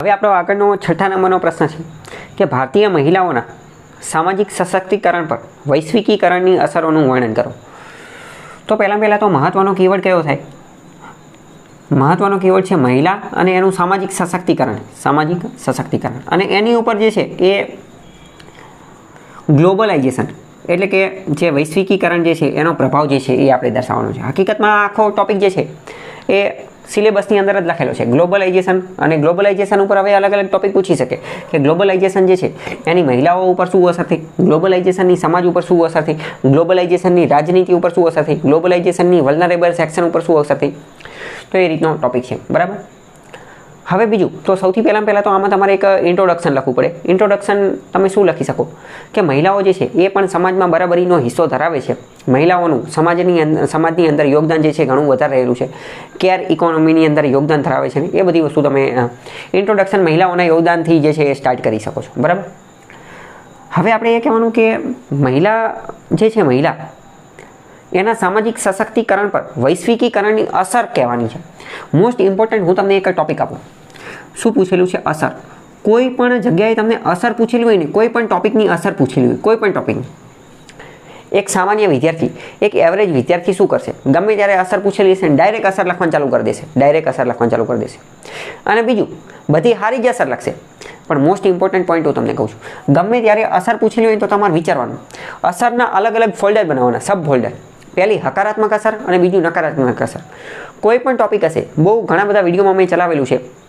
હવે આપણો આગળનો છઠ્ઠા નંબરનો પ્રશ્ન છે કે ભારતીય મહિલાઓના સામાજિક સશક્તિકરણ પર વૈશ્વિકીકરણની અસરોનું વર્ણન કરો. તો પહેલાં પહેલાં તો મહત્ત્વનો કીવર્ડ કયો થાય? મહત્ત્વનો કીવર્ડ છે મહિલા અને એનું સામાજિક સશક્તિકરણ. સામાજિક સશક્તિકરણ. અને એની ઉપર જે છે એ ગ્લોબલાઇઝેશન એટલે કે જે વૈશ્વિકીકરણ જે છે એનો પ્રભાવ જે છે એ આપણે દર્શાવવાનો છે. હકીકતમાં આખો ટોપિક જે છે એ સિલેબસની અંદર જ લખેલો છે. ગ્લોબલાઇઝેશન અને ગ્લોબલાઇઝેશન ઉપર હવે અલગ અલગ ટોપિક પૂછી શકે. કે ગ્લોબલાઇઝેશન જે છે, એની મહિલાઓ ઉપર શું અસર થઈ? ગ્લોબલાઇઝેશનની સમાજ ઉપર શું અસર થઈ? ગ્લોબલાઇઝેશનની રાજનીતિ ઉપર શું અસર થઈ? ગ્લોબલાઇઝેશનની વલનરેબલ સેક્શન ઉપર શું અસર થઈ? તો એ રીતનો ટોપિક છે. બરાબર? હવે બીજું, તો સૌથી પહેલાં પહેલાં તો આમાં તમારે એક ઇન્ટ્રોડક્શન લખવું પડે. ઇન્ટ્રોડક્શન તમે શું લખી શકો? કે મહિલાઓ જે છે, એ પણ સમાજમાં બરાબરીનો હિસ્સો ધરાવે છે. મહિલાઓનું, સમાજની સમાજની અંદર યોગદાન જે છે ઘણું વધારે રહેલું છે. કેર ઇકોનોમીની અંદર યોગદાન ધરાવે છે એ બધી વસ્તુ તમે ઇન્ટ્રોડક્શન મહિલાઓના યોગદાનથી જે છે એ સ્ટાર્ટ કરી શકો છો. બરાબર? હવે આપણે એ કહેવાનું કે મહિલા, જે છે મહિલા, એના સામાજિક સશક્તિકરણ પર, વૈશ્વિકીકરણની અસર કહેવાની છે. મોસ્ટ ઇમ્પોર્ટન્ટ હું તમને એક ટોપિક આપું. શું પૂછેલું છે? અસર. કોઈ પણ જગ્યાએ તમને અસર પૂછેલી હોય ને, કોઈ પણ ટોપિકની અસર પૂછેલી હોય, કોઈ પણ ટોપિકની એક સામાન્ય વિદ્યાર્થી, એક એવરેજ વિદ્યાર્થી શું કરશે? ગમે ત્યારે અસર પૂછેલી હશે ડાયરેક્ટ અસર લખવાનું ચાલુ કરી દેશે. ડાયરેક્ટ અસર લખવાનું ચાલુ કરી દેશે. અને બીજું, બધી સારી જ અસર લખશે. પણ મોસ્ટ ઇમ્પોર્ટન્ટ પોઈન્ટ હું તમને કહું છું. ગમે ત્યારે અસર પૂછેલી હોય તો તમારે વિચારવાનું. અસરના અલગ અલગ ફોલ્ડર બનાવવાના સબ ફોલ્ડર પહેલી, હકારાત્મક અસર અને બીજું નકારાત્મક અસર. કોઈ પણ ટોપિક હશે. બહુ ઘણા બધા વિડીયોમાં મેં ચલાવેલું છે.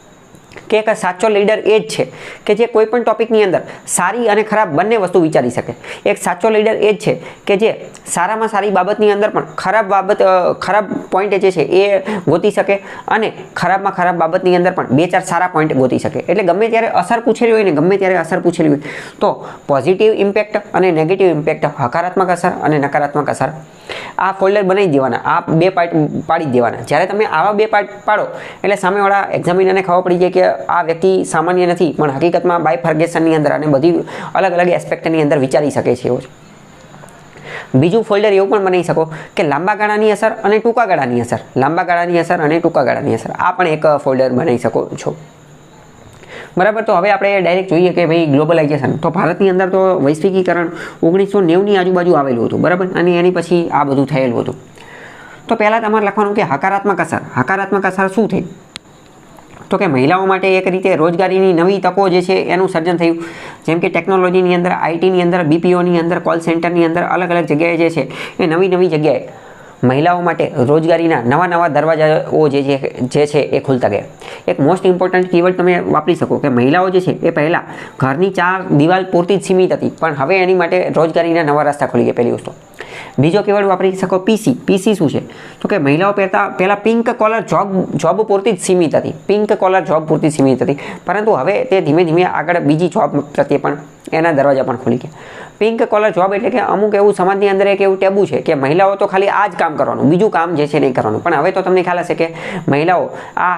કે એક સાચો લીડર એ જ છે કે જે કોઈ પણ ટોપિકની અંદર સારી અને ખરાબ બંને વસ્તુ વિચારી શકે. એક સાચો લીડર એ જ છે કે જે સારામાં સારી બાબતની અંદર પણ ખરાબ બાબત ખરાબ પોઈન્ટ જે છે એ ગોતી શકે અને ખરાબમાં ખરાબ બાબતની અંદર પણ બે ચાર સારા પોઈન્ટ ગોતી શકે. એટલે ગમે ત્યારે અસર પૂછેલી હોય ને ગમે ત્યારે અસર પૂછેલી હોય તો પોઝિટિવ ઇમ્પેક્ટ અને નેગેટિવ ઇમ્પેક્ટ હકારાત્મક અસર અને નકારાત્મક અસર. આ ફોલ્ડર બનાવી દેવાના, આ બે પાર્ટ પાડી દેવાના. જ્યારે તમે આવા બે પાર્ટ પાડો, એટલે સામેવાળા એક્ઝામિનરને ખબર પડી જાય કે આ વ્યક્તિ સામાન્ય નથી, પણ હકીકતમાં બાય ફર્ગેશનની અંદર અને બધી અલગ અલગ એસ્પેક્ટની અંદર વિચારી શકે છે એવો છે બીજું ફોલ્ડર એવું પણ બનાવી શકો કે લાંબા ગાળાની અસર અને ટૂંકા ગાળાની અસર. લાંબા ગાળાની અસર અને ટૂંકા ગાળાની અસર. આ પણ એક ફોલ્ડર બનાવી શકો છો. બરાબર? તો હવે આપણે ડાયરેક્ટ જોઈએ કે ભાઈ ગ્લોબલાઇઝેશન તો ભારતની અંદર તો વૈશ્વિકીકરણ ઓગણીસો નેવની આજુબાજુ આવેલું હતું, બરાબર? અને એની પછી આ બધું થયેલું હતું. તો પહેલાં તમારે લખવાનું કે હકારાત્મક અસર. હકારાત્મક અસર શું થઈ? તો કે મહિલાઓ માટે એક રીતે રોજગારીની નવી તકો જે છે એનું સર્જન થયું. જેમ કે ટેકનોલોજીની અંદર, આઈટીની અંદર, બીપીઓની અંદર, કોલ સેન્ટરની અંદર અલગ અલગ જગ્યાએ જે છે એ નવી નવી જગ્યાએ મહિલાઓ માટે રોજગારીના નવા નવા દરવાજાઓ જે છે જે છે એ ખુલતા ગયા. એક મોસ્ટ ઇમ્પોર્ટન્ટ કીવર્ડ તમે વાપરી શકો કે મહિલાઓ જે છે એ પહેલાં ઘરની ચાર દિવાલ પૂરતી જ સીમિત હતી, પણ હવે એની માટે રોજગારીના નવા રસ્તા ખુલી ગયા પહેલી વસ્તુ. બીજો કીવર્ડ વાપરી શકો પીસી પીસી શું છે? તો કે મહિલાઓ પહેરતા, પહેલાં પિંક કોલર જોબ જોબ પૂરતી જ સીમિત હતી. પિંક કોલર જોબ પૂરતી સીમિત હતી. પરંતુ હવે તે ધીમે ધીમે આગળ બીજી જોબ પ્રત્યે પણ એના દરવાજા પણ ખુલી ગયા. પિંક કોલર જોબ એટલે કે અમુક એવું સમાજની અંદર એક એવું ટેબુ છે કે મહિલાઓ તો ખાલી આ જ કામ કરવાનું, બીજું કામ જે છે નહીં કરવાનું. પણ હવે તો તમને ખ્યાલ હશે કે મહિલાઓ આ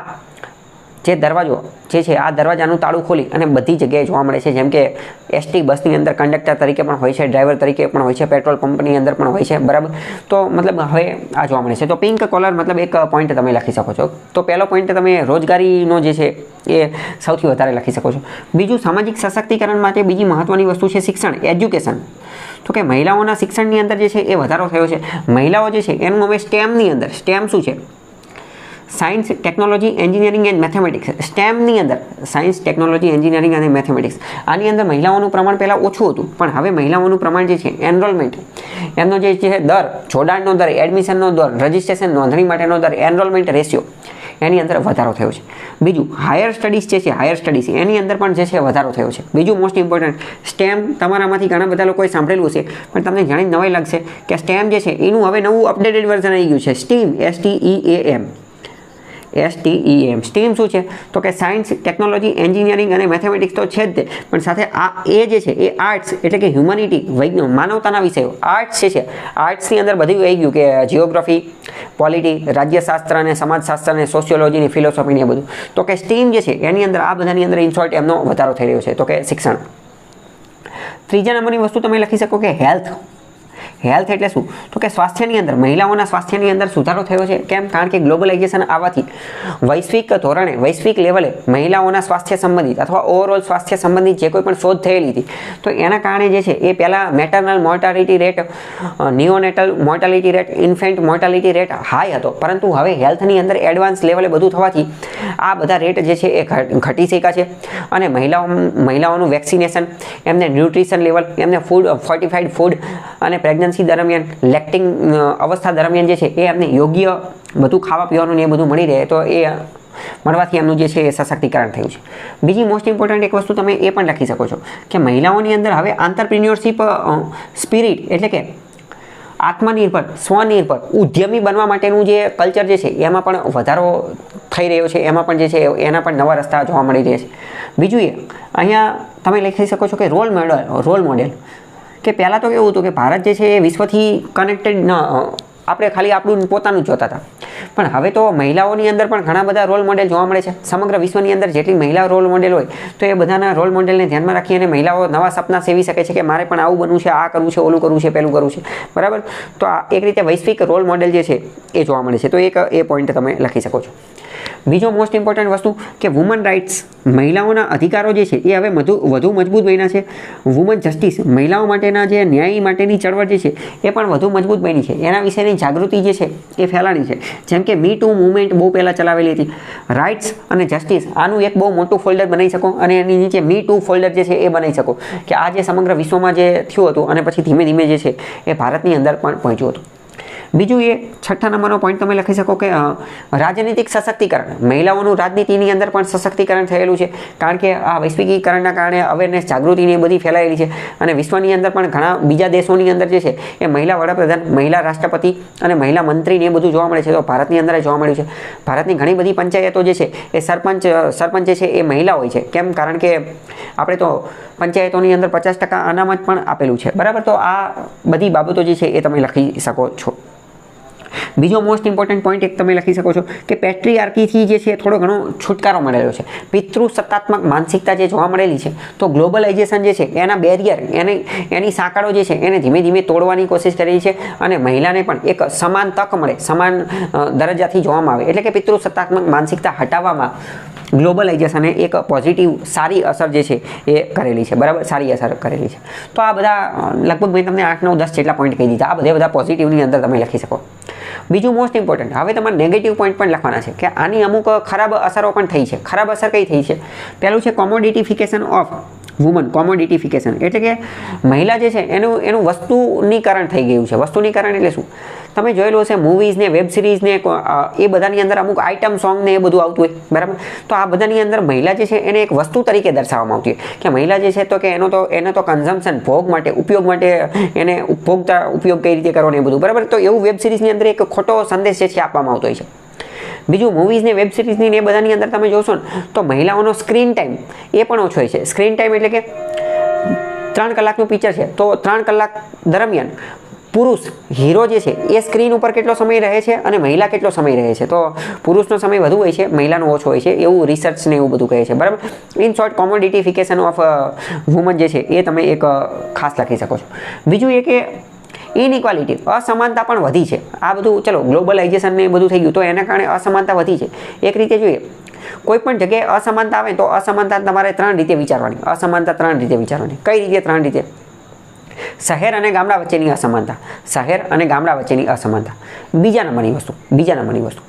જે દરવાજો જે છે, આ દરવાજાનું તાળું ખોલી અને બધી જગ્યાએ જોવા મળે છે. જેમ કે એસટી બસની અંદર કંડક્ટર તરીકે પણ હોય છે, ડ્રાઈવર તરીકે પણ હોય છે, પેટ્રોલ પંપની અંદર પણ હોય છે, બરાબર? તો મતલબ હવે આ જોવા મળે છે. તો પિંક કોલર મતલબ એક પોઈન્ટ તમે લખી શકો છો. તો પહેલો પોઈન્ટ તમે રોજગારીનો જે છે, એ સૌથી વધારે લખી શકો છો. બીજું, સામાજિક સશક્તિકરણ માટે બીજી મહત્ત્વની વસ્તુ છે શિક્ષણ, એજ્યુકેશન. તો કે મહિલાઓના શિક્ષણની અંદર જે છે, એ વધારો થયો છે. મહિલાઓ જે છે, એનું હવે સ્ટેમની અંદર સ્ટેમ શું છે? Science technology engineering and mathematics સ્ટેમની અંદર સાયન્સ ટેકનોલોજી એન્જિનિયરિંગ અને મેથેમેટિક્સ આની અંદર મહિલાઓનું પ્રમાણ પહેલાં ઓછું હતું. પણ હવે મહિલાઓનું પ્રમાણ જે છે એનરોલમેન્ટ એમનો જે છે, દર, જોડાણનો દર એડમિશનનો દર રજિસ્ટ્રેશન નોંધણી માટેનો દર એનરોલમેન્ટ રેશિયો એની અંદર વધારો થયો છે. બીજું હાયર સ્ટડીઝ જે છે હાયર સ્ટડીઝ એની અંદર પણ જે છે, વધારો થયો છે. બીજું મોસ્ટ ઇમ્પોર્ટન્ટ સ્ટેમ તમારામાંથી ઘણા બધા લોકોએ સાંભળેલું હશે, પણ તમને જાણીને નવાઈ લાગશે કે સ્ટેમ જે છે, એનું હવે નવું અપડેટેડ વર્ઝન આવી ગયું છે. Steam S T E A M S T M steam શું છે? તો કે સાયન્સ ટેકનોલોજી એન્જિનિયરિંગ અને મેથેમેટિક્સ તો છે જ તે. પણ સાથે આ એ જે છે, એ આર્ટ્સ એટલે કે હ્યુમનિટી વૈજ્ઞાન માનવતાના વિષયો. આર્ટ્સ જે છે. આર્ટ્સની અંદર બધું આવી ગયું કે જિયોગ્રાફી પોલિટી રાજ્યશાસ્ત્ર અને સમાજશાસ્ત્ર અને સોશિયોલોજીની ફિલોસોફી ને બધું. તો કે સ્ટીમ જે છે, એની અંદર આ બધાની અંદર ઇન્સોર્ટ એમનો વધારો થઈ રહ્યો છે. તો કે શિક્ષણ. ત્રીજા નંબરની વસ્તુ તમે લખી શકો કે હેલ્થ હેલ્થ એટલે શું? તો કે સ્વાસ્થ્યની અંદર, મહિલાઓના સ્વાસ્થ્યની અંદર સુધારો થયો છે. કેમ? કારણ કે ગ્લોબલાઇઝેશન આવવાથી વૈશ્વિક ધોરણે, વૈશ્વિક લેવલે મહિલાઓના સ્વાસ્થ્ય સંબંધિત અથવા ઓવરઓલ સ્વાસ્થ્ય સંબંધિત જે કોઈ પણ શોધ થયેલી હતી, તો એના કારણે જે છે, એ પહેલાં maternal mortality rate neonatal mortality rate infant mortality rate high હતો. પરંતુ હવે હેલ્થની અંદર એડવાન્સ લેવલે બધું થવાથી આ બધા રેટ જે છે, એ ઘટી શક્યા છે. અને મહિલાઓ, મહિલાઓનું વેક્સિનેશન એમને ન્યુટ્રિશન લેવલ એમને ફૂડ ફોર્ટિફાઈડ ફૂડ અને પ્રેગ્નન્સી દરમિયાન લેક્ટિંગ અવસ્થા દરમિયાન જે છે એ એમને યોગ્ય બધું ખાવા પીવાનું ને એ બધું મળી રહે, તો એ મળવાથી એમનું જે છે એ સશક્તિકરણ થયું છે. બીજી મોસ્ટ ઇમ્પોર્ટન્ટ એક વસ્તુ તમે એ પણ લખી શકો છો કે મહિલાઓની અંદર હવે આંતરપ્રિન્યોરશિપ સ્પિરિટ એટલે કે આત્મનિર્ભર, સ્વનિર્ભર, ઉદ્યમી બનવા માટેનું જે કલ્ચર જે છે એમાં પણ વધારો થઈ રહ્યો છે, એમાં પણ જે છે એના પણ નવા રસ્તા જોવા મળી રહ્યા છે. બીજું એ, અહીંયા તમે લખી શકો છો કે રોલ મોડલ, રોલ મોડેલ. કે પહેલાં તો કેવું હતું કે ભારત જે છે એ વિશ્વથી કનેક્ટેડ ન આપણે ખાલી આપણું પોતાનું જોતા હતા. પણ હવે તો મહિલાઓની અંદર પણ ઘણા બધા રોલ મોડેલ જોવા મળે છે. સમગ્ર વિશ્વની અંદર જેટલી મહિલા રોલ મોડેલ હોય, તો એ બધાના રોલ મોડેલને ધ્યાનમાં રાખી અને મહિલાઓ નવા સપના સેવી શકે છે કે મારે પણ આવું બનવું છે, આ કરવું છે, ઓલું કરવું છે, પેલું કરવું છે. બરાબર? તો આ એક રીતે વૈશ્વિક રોલ મોડેલ જે છે એ જોવા મળે છે. તો એક એ પોઈન્ટ તમે લખી શકો છો. બીજો મોસ્ટ ઇમ્પોર્ટન્ટ વસ્તુ કે વુમન રાઇટ્સ મહિલાઓના અધિકારો જે છે, એ હવે વધુ વધુ મજબૂત બન્યા છે. વુમન જસ્ટિસ મહિલાઓ માટેના જે ન્યાય માટેની ચળવળ જે છે, એ પણ વધુ મજબૂત બની છે. એના વિશેની જાગૃતિ જે છે, એ ફેલાણી છે. જેમ કે મી ટુ મુવમેન્ટ બહુ પહેલાં ચલાવેલી હતી. રાઇટ્સ અને જસ્ટિસ આનું એક બહુ મોટું ફોલ્ડર બનાવી શકો અને એની નીચે મી ટુ ફોલ્ડર જે છે, એ બનાવી શકો. કે આ જે સમગ્ર વિશ્વમાં જે થયું હતું અને પછી ધીમે ધીમે જે છે, એ ભારતની અંદર પણ પહોંચ્યું હતું. બીજું એ છઠ્ઠા નંબરનો પોઈન્ટ તમે લખી શકો કે રાજનીતિક સશક્તિકરણ. મહિલાઓનું રાજનીતિની અંદર પણ સશક્તિકરણ થયેલું છે. કારણ કે આ વૈશ્વિકીકરણના કારણે અવેરનેસ જાગૃતિની બધી ફેલાયેલી છે. અને વિશ્વની અંદર પણ ઘણા બીજા દેશોની અંદર જે છે, એ મહિલા વડાપ્રધાન, મહિલા રાષ્ટ્રપતિ અને મહિલા મંત્રીને એ બધું જોવા મળે છે. તો ભારતની અંદર જોવા મળ્યું છે. ભારતની ઘણી બધી પંચાયતો જે છે, એ સરપંચ સરપંચ જે છે, એ મહિલા હોય છે. કેમ? કારણ કે આપણે તો પંચાયતોની અંદર પચાસ ટકા અનામત પણ આપેલું છે. બરાબર? તો આ બધી બાબતો જે છે, એ તમે લખી શકો છો. બીજો મોસ્ટ ઇમ્પોર્ટન્ટ પોઈન્ટ એક તમે લખી શકો છો કે પેટ્રીઆર્કીથી જે છે થોડો ઘણો છુટકારો મળેલો છે. પિતૃ સત્તાત્મક માનસિકતા જે જોવા મળેલી છે, તો ગ્લોબલાઇઝેશન જે છે, એના બેરિયર એને, એની સાંકળો જે છે, એને ધીમે ધીમે તોડવાની કોશિશ કરી છે અને મહિલાને પણ એક સમાન તક મળે, સમાન દરજ્જાથી જોવામાં આવે. એટલે કે પિતૃ સત્તાત્મક માનસિકતા હટાવવામાં ગ્લોબલાઇઝેશને એક પોઝિટિવ સારી અસર જે છે એ કરેલી છે. બરાબર? સારી અસર કરેલી છે. તો આ બધા લગભગ મેં તમને આઠ નવ દસ જેટલા પોઈન્ટ કહી દીધા. આ બધા બધા પોઝિટિવની અંદર તમે લખી શકો. બીજું મોસ્ટ ઇમ્પોર્ટન્ટ હવે તમારે નેગેટિવ પોઈન્ટ પણ લખવાના છે કે આની અમુક ખરાબ અસરો પણ થઈ છે. ખરાબ અસર કઈ થઈ છે? પહેલું છે કોમોડિટિફિકેશન ઓફ વુમન કોમોડિટિફિકેશન એટલે કે મહિલા જે છે, એનું એનું વસ્તુનીકરણ થઈ ગયું છે. વસ્તુનીકરણ એટલે શું? તમે જોયેલું હશે મૂવીઝને વેબ સિરીઝ ને કો- અ, એ બધાની અંદર અમુક આઇટમ સોંગ ને એ બધું આવતું હોય બરાબર? તો આ બધાની અંદર મહિલા જે છે એને એક વસ્તુ તરીકે દર્શાવવામાં આવતી હોય કે મહિલા જે છે તો કે એનો તો એને તો કન્ઝમ્પશન ભોગ માટે ઉપયોગ માટે એને ઉપભોગતા ઉપયોગ કઈ રીતે કરવાનો એ બધું બરાબર? તો એવું વેબ સિરીઝની અંદર એક ખોટો સંદેશ જે છે આપવામાં આવતો હોય છે. બીજું મૂવીઝ ને વેબ સિરીઝની એ બધાની અંદર તમે જોશો ને તો મહિલાઓનો સ્ક્રીન ટાઈમ એ પણ ઓછો હોય છે. સ્ક્રીન ટાઈમ એટલે કે ત્રણ કલાકનું પિક્ચર છે. તો ત્રણ કલાક દરમિયાન પુરુષ હીરો જે છે, એ સ્ક્રીન ઉપર કેટલો સમય રહે છે અને મહિલા કેટલો સમય રહે છે? તો પુરુષનો સમય વધુ હોય છે, મહિલાનો ઓછો હોય છે, એવું રિસર્ચ ને એવું બધું કહે છે, બરાબર? In short commodification of woman જે છે, એ તમે એક ખાસ લખી શકો છો. બીજું એ કે ઇનઇક્વાલિટી અસમાનતા પણ વધી છે. આ બધું, ચલો ગ્લોબલાઇઝેશન ને બધું થઈ ગયું, તો એના કારણે અસમાનતા વધી છે. એક રીતે જોઈએ, કોઈ પણ જગ્યાએ અસમાનતા આવે તો અસમાનતા તમારે ત્રણ રીતે વિચારવાની, અસમાનતા ત્રણ રીતે વિચારવાની. કઈ રીતે ત્રણ રીતે? શહેર અને ગામડા વચ્ચેની અસમાનતા, શહેર અને ગામડા વચ્ચેની અસમાનતા. બીજા નંબરની વસ્તુ, બીજા નંબરની વસ્તુ.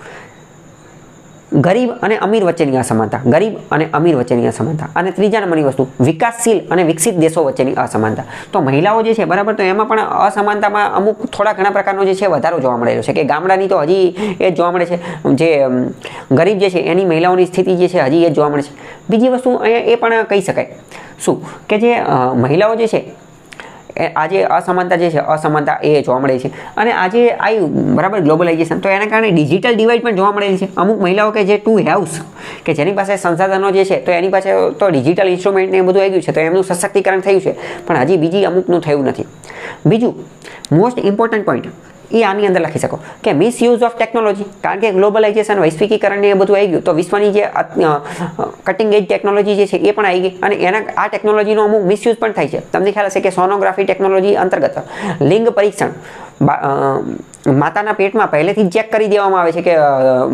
ગરીબ અને અમીર વચ્ચેની અસમાનતા, ગરીબ અને અમીર વચ્ચેની અસમાનતા. અને ત્રીજા નંબરની વસ્તુ, વિકાસશીલ અને વિકસિત દેશો વચ્ચેની અસમાનતા. તો મહિલાઓ જે છે, બરાબર, તો એમાં પણ અસમાનતામાં અમુક થોડા ઘણા પ્રકારનો જે છે, વધારો જોવા મળેલો છે. કે ગામડાની તો હજી એ જોવા મળે છે, જે ગરીબ જે છે, એની મહિલાઓની સ્થિતિ જે છે, હજી એ જોવા મળે છે. બીજી વસ્તુ અહીંયા એ પણ કહી શકાય. શું? કે જે મહિલાઓ જે છે આજે અસમાનતા જે છે, અસમાનતા એ જોવા મળે છે. અને આજે આવ્યું બરાબર, ગ્લોબલાઇઝેશન. તો એના કારણે ડિજિટલ ડિવાઇડ પણ જોવા મળેલી છે. અમુક મહિલાઓ કે જે ટુ હેવ્સ કે જેની પાસે સંસાધનો જે છે, તો એની પાસે તો ડિજિટલ ઇન્સ્ટ્રુમેન્ટને એ બધું આવી ગયું છે, તો એમનું સશક્તિકરણ થયું છે. પણ હજી બીજી અમુકનું થયું નથી. બીજું મોસ્ટ ઇમ્પોર્ટન્ટ પોઈન્ટ એ આની અંદર લખી શકો. કે મિસયુઝ ઓફ ટેકનોલોજી કારણ કે ગ્લોબલાઇઝેશન વૈશ્વિકીકરણ એ બધું આવી ગયું. તો વિશ્વની જે કટિંગ એજ ટેકનોલોજી જે છે, એ પણ આવી ગઈ. અને એના, આ ટેકનોલોજીનો અમુક મિસયુઝ પણ થાય છે. તમને ખ્યાલ હશે કે સોનોગ્રાફી ટેકનોલોજી અંતર્ગત લિંગ પરીક્ષણ માતાના પેટમાં પહેલેથી જ ચેક કરી દેવામાં આવે છે કે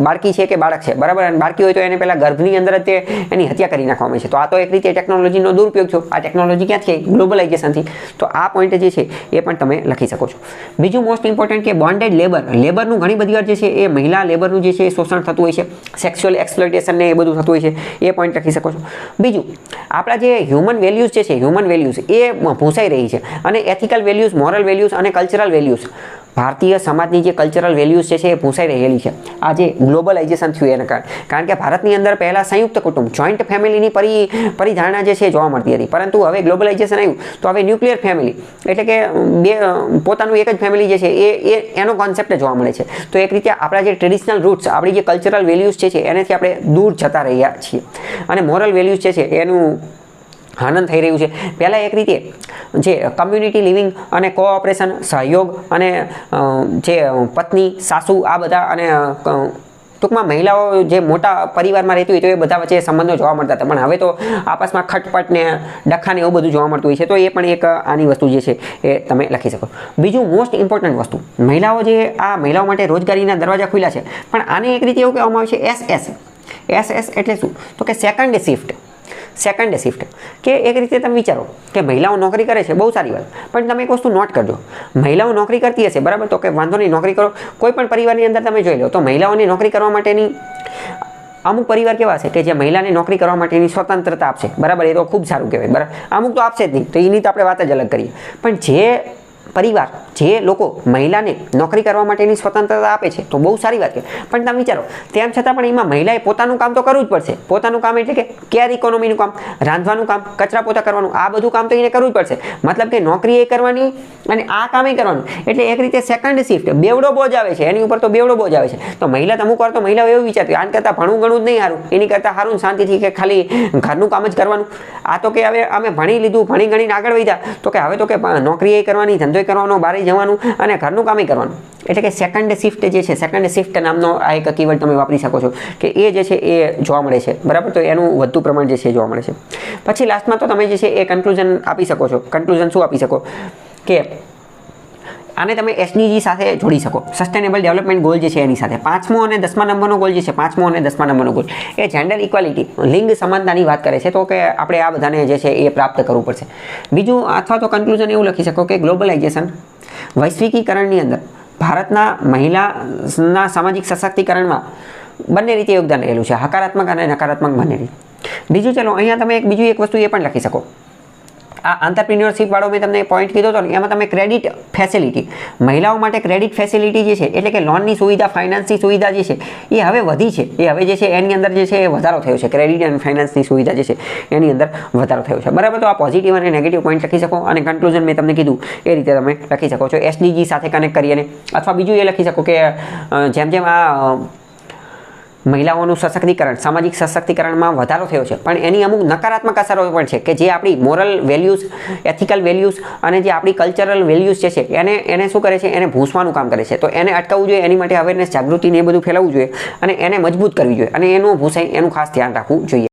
બાળકી છે કે બાળક છે. બરાબર? અને બાળકી હોય તો એને પહેલાં ગર્ભની અંદર જ તે એની હત્યા કરી નાખવામાં આવે છે. તો આ તો એક રીતે ટેકનોલોજીનો દુરુપયોગ છે. આ ટેકનોલોજી ક્યાં છે? ગ્લોબલાઇઝેશનથી તો આ પોઈન્ટ જે છે, એ પણ તમે લખી શકો છો. બીજું મોસ્ટ ઇમ્પોર્ટન્ટ કે બોન્ડેડ લેબર લેબરનું ઘણી બધી વાર જે છે, એ મહિલા લેબરનું જે છે, એ શોષણ થતું હોય છે. સેક્સ્યુઅલ એક્સપ્લોઇટેશન ને એ બધું થતું હોય છે. એ પોઈન્ટ લખી શકો છો. બીજું, આપણા જે હ્યુમન વેલ્યુઝ જે છે હ્યુમન વેલ્યુઝ એ ભૂંસાઈ રહી છે. અને એથિકલ વેલ્યુઝ મોરલ વેલ્યુઝ અને કલ્ચરલ વેલ્યુઝ ભારતીય સમાજની જે કલ્ચરલ વેલ્યુઝ છે એ ભૂંસાઈ રહેલી છે. આ જે ગ્લોબલાઇઝેશન થયું એના કારણે. કારણ કે ભારતની અંદર પહેલાં સંયુક્ત કુટુંબ જોઈન્ટ ફેમિલીની પરી, પરિધારણા જે છે જોવા મળતી હતી. પરંતુ હવે ગ્લોબલાઇઝેશન આવ્યું, તો હવે ન્યુક્લિયર ફેમિલી એટલે કે બે પોતાનું એક જ ફેમિલી જે છે એ એ, એનો કોન્સેપ્ટ જોવા મળે છે. તો એક રીતે આપણા જે ટ્રેડિશનલ રૂટ્સ આપણી જે કલ્ચરલ વેલ્યુઝ છે, એનાથી આપણે દૂર જતા રહ્યા છીએ. અને મોરલ વેલ્યુઝ છે, એનું હનન થઈ રહ્યું છે. પહેલાં એક રીતે જે કમ્યુનિટી લિવિંગ અને કોઓપરેશન સહયોગ અને જે પત્ની, સાસુ આ બધા અને ટૂંકમાં મહિલાઓ જે મોટા પરિવારમાં રહેતી હોય તો એ બધા વચ્ચે સંબંધો જોવા મળતા હતા. પણ હવે તો આપસમાં ખટપટ ને ડખા એવું બધું જોવા મળતું હોય છે. તો એ પણ એક આની વસ્તુ જે છે એ તમે લખી શકો. બીજું મોસ્ટ ઇમ્પોર્ટન્ટ વસ્તુ. મહિલાઓ જે આ મહિલાઓ માટે રોજગારીના દરવાજા ખુલ્યા છે. પણ આને એક રીતે એવું કહેવામાં આવે છે એસ એસ એસ એસ એટલે શું? તો કે સેકન્ડ શિફ્ટ સેકન્ડ શિફ્ટ કે એક રીતે તમે વિચારો કે મહિલાઓ નોકરી કરે છે, બહુ સારી વાત. પણ તમે એક વસ્તુ નોટ કરજો. મહિલાઓ નોકરી કરતી હશે, બરાબર? તો કે વાંધો નહીં, નોકરી કરો. કોઈ પણ પરિવારની અંદર તમે જોઈ લો, તો મહિલાઓને નોકરી કરવા માટેની અમુક પરિવાર કેવા છે કે જે મહિલાને નોકરી કરવા માટેની સ્વતંત્રતા આપશે. બરાબર? એ તો ખૂબ સારું કહેવાય. બરાબર? અમુક તો આપશે જ નહીં. તો એની તો આપણે વાત જ અલગ કરીએ. પણ જે પરિવાર જે લોકો મહિલાને નોકરી કરવા માટેની સ્વતંત્રતા આપે છે, તો બહુ સારી વાત છે. પણ તમે વિચારો, તેમ છતાં પણ એમાં મહિલાએ પોતાનું કામ તો કરવું જ પડશે. પોતાનું કામ એટલે કે કેર ઇકોનોમીનું કામ, રાંધવાનું કામ, કચરા પોતા કરવાનું, આ બધું કામ તો એને કરવું જ પડશે. મતલબ કે નોકરી એ કરવાની અને આ કામ એ કરવાનું. એટલે એક રીતે સેકન્ડ શિફ્ટ બેવડો બોજ આવે છે, એની ઉપર તો બેવડો બોજ આવે છે. તો મહિલા તમુક વાર તો મહિલાઓ એવું વિચારતી આન કરતાં ભણવું ઘણું જ નહીં સારું. એની કરતાં સારું શાંતિથી કે ખાલી ઘરનું કામ જ કરવાનું. આ તો કે હવે અમે ભણી લીધું, ભણી ગણીને આગળ વધ્યા. તો કે હવે તો કે નોકરી એ કરવાની, ધંધો કરવાનો, બારે જવાનું અને ઘરનું કામ કરવાનું. એટલે કે સેકન્ડ શિફ્ટ જે છે સેકન્ડ શિફ્ટ નામનો આ એક કીવર્ડ તમે વાપરી શકો છો કે એ જે છે, એ જોવા મળે છે. બરાબર? તો એનું વધુ પ્રમાણ જે છે જોવા મળે છે. પછી લાસ્ટમાં તો તમે જે છે, એ કન્ક્લુઝન આપી શકો છો. કન્ક્લુઝન શું આપી શકો? કે આને તમે એસડીજી સાથે જોડી શકો. સસ્ટેનેબલ ડેવલપમેન્ટ ગોલ જે છે એની સાથે. પાંચમો અને દસમા નંબરનો ગોલ જે છે, પાંચમો અને દસમા નંબરનો ગોલ એ જેન્ડર ઇક્વાલિટી લિંગ સમાનતાની વાત કરે છે, તો કે આપણે આ બધાને જે છે એ પ્રાપ્ત કરવું પડશે. બીજું, અથવા તો કન્ક્લુઝન એવું લખી શકો કે ગ્લોબલાઇઝેશન વૈશ્વિકીકરણની અંદર ભારતના મહિલાના સામાજિક સશક્તિકરણમાં બંને રીતે યોગદાન રહેલું છે. હકારાત્મક અને નકારાત્મક બંને રીતે. બીજું, ચલો, અહીંયા તમે એક બીજું એક વસ્તુ એ પણ લખી શકો. આ આંતરપ્રિન્યોરશિપ વાળો મેં તમને પોઈન્ટ કીધો હતો ને, એમાં તમે ક્રેડિટ ફેસિલિટી મહિલાઓ માટે ક્રેડિટ ફેસિલિટી જે છે, એટલે કે લોનની સુવિધા ફાઇનાન્સની સુવિધા જે છે, એ હવે વધી છે. એ હવે જે છે, એની અંદર જે છે, એ વધારો થયો છે. ક્રેડિટ અને ફાઇનાન્સની સુવિધા જે છે, એની અંદર વધારો થયો છે. બરાબર? તો આ પોઝિટિવ અને નેગેટિવ પોઈન્ટ લખી શકો અને કન્ક્લુઝન મેં તમને કીધું, એ રીતે તમે લખી શકો છો. એસડીજી સાથે કનેક્ટ કરીને અથવા બીજું એ લખી શકો કે જેમ જેમ આ મહિલાઓનું સશક્તિકરણ, સામાજિક સશક્તિકરણમાં વધારો થયો છે. પણ એની અમુક નકારાત્મક અસરો પણ છે કે જે આપણી મોરલ વેલ્યુઝ, એથિકલ વેલ્યુઝ અને જે આપણી કલ્ચરલ વેલ્યુઝ જે છે, એને એને શું કરે છે? એને ભૂસવાનું કામ કરે છે. તો એને અટકાવવું જોઈએ, એની માટે અવેરનેસ જાગૃતિને એ બધું ફેલાવવું જોઈએ અને એને મજબૂત કરવી જોઈએ અને એનું ભૂસાઈ એનું ખાસ ધ્યાન રાખવું જોઈએ.